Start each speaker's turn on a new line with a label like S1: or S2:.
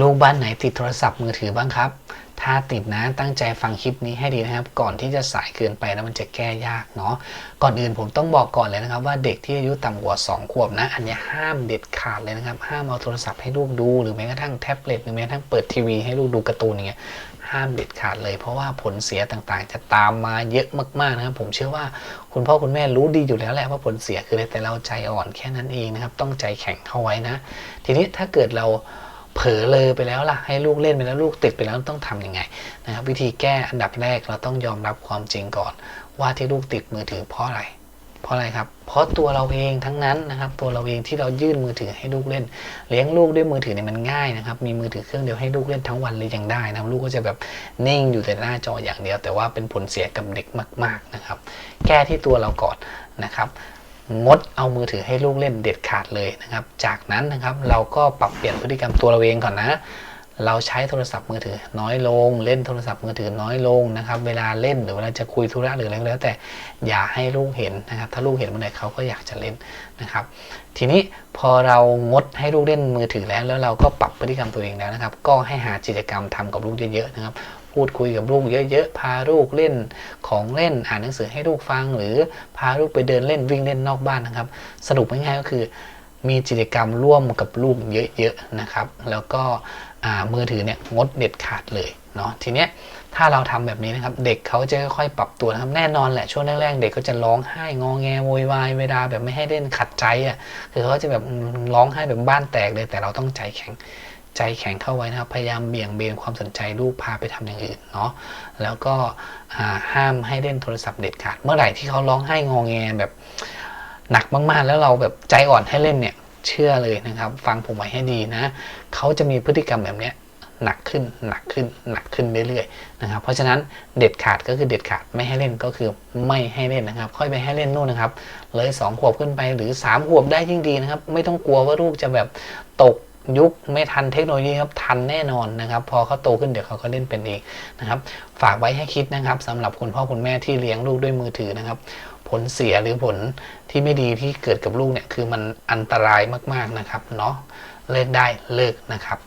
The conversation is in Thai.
S1: ลูกบ้านไหนติดโทรศัพท์มือถือบ้างครับ ถ้าติดนะตั้งใจฟังคลิปนี้ให้ดีนะครับ ก่อนที่จะสายเกินไปแล้วมันจะแก้ยากเนาะ ก่อนอื่นผมต้องบอกก่อนเลยนะครับ ว่าเด็กที่อายุต่ำกว่า 2 ขวบนะ อันนี้ห้ามเด็ดขาดเลยนะครับ ห้ามเอาโทรศัพท์ให้ลูกดู หรือแม้กระทั่งแท็บเล็ตหรือแม้กระทั่งเปิดทีวีให้ลูกดูการ์ตูนอย่างเงี้ย ห้ามเด็ดขาดเลย เพราะว่าผลเสียต่างๆ จะตามมาเยอะมากๆนะครับ ผมเชื่อว่าคุณพ่อคุณแม่รู้ดีอยู่แล้วแหละว่าผลเสียคืออะไรแต่เราใจอ่อนแค่นั้นเองนะครับ ต้องใจแข็งเข้าไว้นะ ทีนี้ถ้าเกิดเรา เผลอเลยไปแล้วล่ะ ให้ลูกเล่นไปแล้วลูกติดไปแล้วต้องทำยังไงนะครับวิธีแก้อันดับแรกเราต้องยอมรับความจริงก่อน ว่าที่ลูกติดมือถือเพราะอะไร เพราะอะไรครับ เพราะตัวเราเองทั้งนั้นนะครับ ตัวเราเองที่เรายื่นมือถือให้ลูกเล่น เลี้ยงลูกด้วยมือถือเนี่ยมันง่ายนะครับ มีมือถือเครื่องเดียวให้ลูกเล่นทั้งวันเลยยังได้นะลูกก็จะแบบนิ่งอยู่แต่หน้าจออย่างเดียว แต่ว่าเป็นผลเสียกับเด็กมาก ๆนะครับ แก้ที่ตัวเราก่อนนะครับ งดเอามือถือให้ลูกเล่นเด็ดขาดเลยนะครับ จากนั้นนะครับเราก็ปรับเปลี่ยนพฤติกรรมตัวเราเองก่อนนะ เราใช้โทรศัพท์มือถือ น้อยลง เล่นโทรศัพท์มือถือน้อยลงนะครับ เวลาเล่นหรือเวลาจะคุยธุระหรืออะไรก็แล้ว แต่อย่าให้ลูกเห็นนะครับ ถ้าลูกเห็นเมื่อไหร่เขาก็อยากจะเล่นนะครับ ทีนี้พอเรางดให้ลูกเล่นมือถือแล้ว แล้วเราก็ปรับพฤติกรรมตัวเองแล้วนะครับ ก็ให้หากิจกรรมทำกับลูกเยอะๆนะครับพูดคุยกับลูกเยอะๆ พาลูกเล่นของเล่น อ่านหนังสือให้ลูกฟัง หรือพาลูกไปเดินเล่นวิ่งเล่นนอกบ้านนะครับ สรุปง่ายๆก็คือ มีกิจกรรมร่วมกับลูกเยอะๆนะครับ แล้วก็มือถือเนี่ยงดเด็ดขาดเลยเนาะทีเนี้ยถ้าเราทำแบบนี้นะครับ เด็กเขาจะค่อยปรับตัวนะครับแน่นอนแหละช่วงแรกๆเด็กก็จะร้องไห้งอแงโวยวายเวลาแบบไม่ให้เล่นขัดใจอะคือเขาจะแบบร้องไห้แบบบ้านแตกเลยแต่เราต้องใจแข็งใจแข็งเข้าไว้นะครับ พยายามเบี่ยงเบนความสนใจลูกพาไปทำอย่างอื่นเนาะแล้วก็ห้ามให้เล่นโทรศัพท์เด็ดขาด เมื่อไหร่ที่เขาร้องไห้งอแงแบบ หนักมากๆ แล้วเราแบบใจอ่อนให้เล่นเนี่ยเชื่อเลยนะครับ ฟังผมไว้ให้ดีนะเขาจะมีพฤติกรรมแบบนี้หนักขึ้นหนักขึ้นหนักขึ้นเรื่อยๆนะครับ เพราะฉะนั้นเด็ดขาดก็คือเด็ดขาดไม่ให้เล่นก็คือไม่ให้เล่นนะครับ ค่อยไปให้เล่นนู่นนะครับ เลยสองขวบขึ้นไปหรือสามขวบได้ยิ่งดีนะครับ ไม่ต้องกลัวว่าลูกจะแบบตกยุคไม่ทันเทคโนโลยีครับ ทันแน่นอนนะครับ พอเขาโตขึ้นเดี๋ยวเขาก็เล่นเป็นเองนะครับ ฝากไว้ให้คิดนะครับสำหรับคุณพ่อคุณแม่ที่เลี้ยงลูกด้วยมือถือนะครับ ผลเสียหรือผลที่ไม่ดีที่เกิดกับลูกเนี่ยคือมันอันตรายมากๆนะครับเนาะเลิกได้เลิกนะครับ